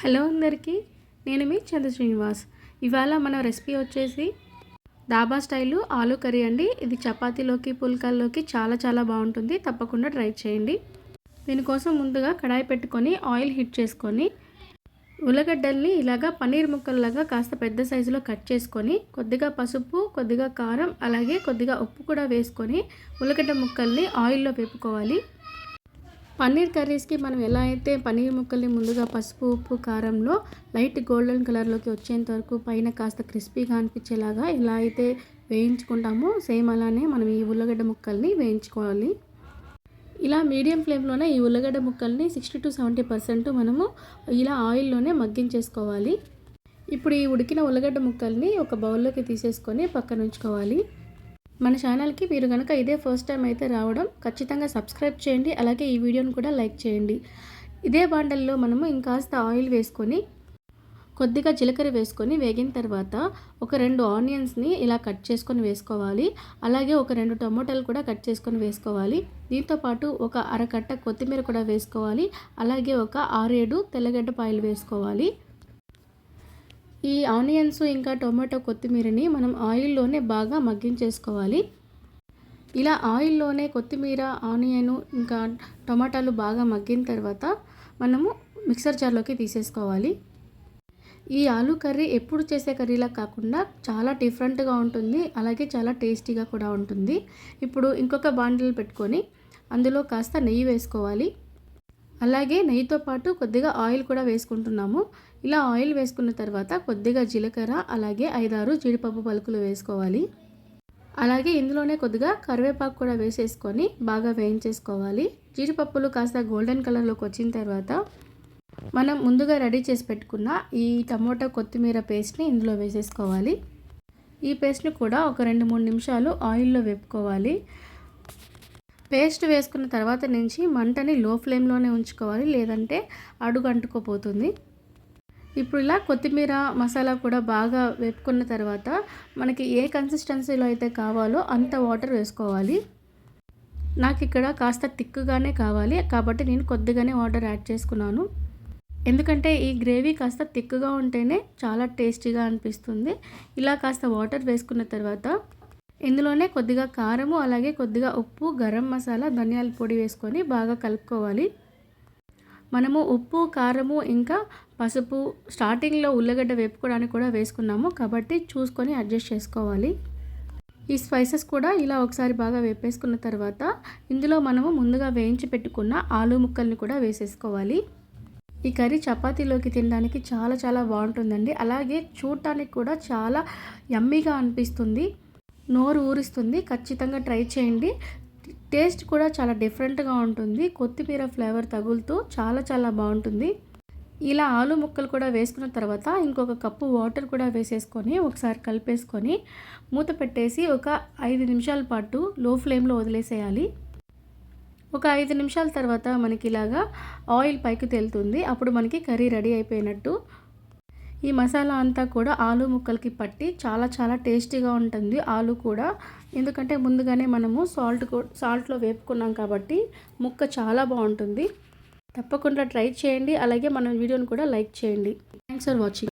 Hello అందరికీ నేను మీ చంద్ర శ్రీనివాస్. ఇవాళ మన రెసిపీ వచ్చేసి దాబా స్టైలు ఆలు కర్రీ అండి. ఇది చపాతీలోకి పుల్కాల్లోకి చాలా చాలా బాగుంటుంది. తప్పకుండా ట్రై చేయండి. దీనికోసం ముందుగా కడాయి పెట్టుకొని ఆయిల్ హీట్ చేసుకొని ఉల్లగడ్డల్ని ఇలాగా పన్నీర్ ముక్కల్లాగా కాస్త పెద్ద సైజులో కట్ చేసుకొని కొద్దిగా పసుపు కొద్దిగా కారం అలాగే కొద్దిగా ఉప్పు కూడా వేసుకొని ఉల్లగడ్డ ముక్కల్ని ఆయిల్లో వేపుకోవాలి. పన్నీర్ కర్రీస్కి మనం ఎలా అయితే పన్నీర్ ముక్కల్ని ముందుగా పసుపు ఉప్పు కారంలో లైట్ గోల్డెన్ కలర్లోకి వచ్చేంత వరకు పైన కాస్త క్రిస్పీగా అనిపించేలాగా ఎలా అయితే వేయించుకుంటామో సేమ్ అలానే మనం ఈ ఉల్లగడ్డ ముక్కల్ని వేయించుకోవాలి. ఇలా మీడియం ఫ్లేమ్లోనే ఈ ఉల్లగడ్డ ముక్కల్ని సిక్స్టీ టు సెవెంటీ పర్సెంట్ మనము ఇలా ఆయిల్లోనే మగ్గించేసుకోవాలి. ఇప్పుడు ఈ ఉడికిన ఉల్లగడ్డ ముక్కల్ని ఒక బౌల్లోకి తీసేసుకొని పక్కన ఉంచుకోవాలి మన ఛానల్కి మీరు కనుక ఇదే ఫస్ట్ టైం అయితే రావడం ఖచ్చితంగా సబ్స్క్రైబ్ చేయండి అలాగే ఈ వీడియోని కూడా లైక్ చేయండి. ఇదే బాండల్లో మనము ఇంకాస్త ఆయిల్ వేసుకొని కొద్దిగా జీలకర్ర వేసుకొని వేగిన తర్వాత ఒక రెండు ఆనియన్స్ని ఇలా కట్ చేసుకొని వేసుకోవాలి. అలాగే ఒక రెండు టమోటాలు కూడా కట్ చేసుకొని వేసుకోవాలి. దీంతోపాటు ఒక అరకట్ట కొత్తిమీర కూడా వేసుకోవాలి. అలాగే ఒక ఆరేడు తెల్లగడ్డ పాయలు వేసుకోవాలి. ఈ ఆనియన్స్ ఇంకా టొమాటో కొత్తిమీరని మనం ఆయిల్లోనే బాగా మగ్గించేసుకోవాలి. ఇలా ఆయిల్లోనే కొత్తిమీర ఆనియన్ ఇంకా టొమాటాలు బాగా మగ్గిన తర్వాత మనము మిక్సర్ జార్లోకి తీసేసుకోవాలి. ఈ ఆలు కర్రీ ఎప్పుడు చేసే కర్రీలా కాకుండా చాలా డిఫరెంట్గా ఉంటుంది. అలాగే చాలా టేస్టీగా కూడా ఉంటుంది. ఇప్పుడు ఇంకొక బాండిల్ పెట్టుకొని అందులో కాస్త నెయ్యి వేసుకోవాలి. అలాగే నెయ్యితో పాటు కొద్దిగా ఆయిల్ కూడా వేసుకుంటున్నాము. ఇలా ఆయిల్ వేసుకున్న తర్వాత కొద్దిగా జీలకర్ర అలాగే ఐదారు జీడిపప్పు పలుకులు వేసుకోవాలి. అలాగే ఇందులోనే కొద్దిగా కరివేపాకు కూడా వేసేసుకొని బాగా వేయించేసుకోవాలి. జీడిపప్పులు కాస్త గోల్డెన్ కలర్లోకి వచ్చిన తర్వాత మనం ముందుగా రెడీ చేసి పెట్టుకున్న ఈ టమోటా కొత్తిమీర పేస్ట్ని ఇందులో వేసేసుకోవాలి. ఈ పేస్ట్ని కూడా ఒక రెండు మూడు నిమిషాలు ఆయిల్లో వేపుకోవాలి. పేస్ట్ వేసుకున్న తర్వాత నుంచి మంటని లో ఫ్లేమ్లోనే ఉంచుకోవాలి లేదంటే అడుగు అంటుకోపోతుంది. ఇప్పుడు ఇలా కొత్తిమీర మసాలా కూడా బాగా వేపుకున్న తర్వాత మనకి ఏ కన్సిస్టెన్సీలో అయితే కావాలో అంత వాటర్ వేసుకోవాలి. నాకు ఇక్కడ కాస్త తిక్కుగానే కావాలి కాబట్టి నేను కొద్దిగానే వాటర్ యాడ్ చేసుకున్నాను. ఎందుకంటే ఈ గ్రేవీ కాస్త తిక్కుగా ఉంటేనే చాలా టేస్టీగా అనిపిస్తుంది. ఇలా కాస్త వాటర్ వేసుకున్న తర్వాత ఇందులోనే కొద్దిగా కారము అలాగే కొద్దిగా ఉప్పు గరం మసాలా ధనియాల పొడి వేసుకొని బాగా కలుపుకోవాలి. మనము ఉప్పు కారము ఇంకా పసుపు స్టార్టింగ్లో ఉల్లగడ్డ వేపుకోవడానికి కూడా వేసుకున్నాము. కాబట్టి చూసుకొని అడ్జస్ట్ చేసుకోవాలి. ఈ స్పైసెస్ కూడా ఇలా ఒకసారి బాగా వేపేసుకున్న తర్వాత ఇందులో మనము ముందుగా వేయించి పెట్టుకున్న ఆలు ముక్కల్ని కూడా వేసేసుకోవాలి. ఈ కర్రీ చపాతీలోకి తినడానికి చాలా చాలా బాగుంటుందండి. అలాగే చూడటానికి కూడా చాలా యమ్మీగా అనిపిస్తుంది. నోరు ఊరిస్తుంది ఖచ్చితంగా ట్రై చేయండి. టేస్ట్ కూడా చాలా డిఫరెంట్గా ఉంటుంది. కొత్తిమీర ఫ్లేవర్ తగులుతూ చాలా చాలా బాగుంటుంది. ఇలా ఆలు ముక్కలు కూడా వేసుకున్న తర్వాత ఇంకొక కప్పు వాటర్ కూడా వేసేసుకొని ఒకసారి కలిపేసుకొని మూత పెట్టేసి ఒక ఐదు నిమిషాల పాటు లో ఫ్లేమ్లో వదిలేసేయాలి. ఒక ఐదు నిమిషాల తర్వాత మనకి ఇలాగా ఆయిల్ పైకి తేలుతుంది. అప్పుడు మనకి కర్రీ రెడీ అయిపోయినట్టు ఈ మసాలా అంతా కూడా ఆలు ముక్కలకి పట్టి చాలా చాలా టేస్టీగా ఉంటుంది ఆలు కూడా. ఎందుకంటే ముందుగానే మనము సాల్ట్ సాల్ట్లో వేపుకున్నాం కాబట్టి ముక్క చాలా బాగుంటుంది. తప్పకుండా ట్రై చేయండి. అలాగే మన వీడియోని కూడా లైక్ చేయండి. Thanks for watching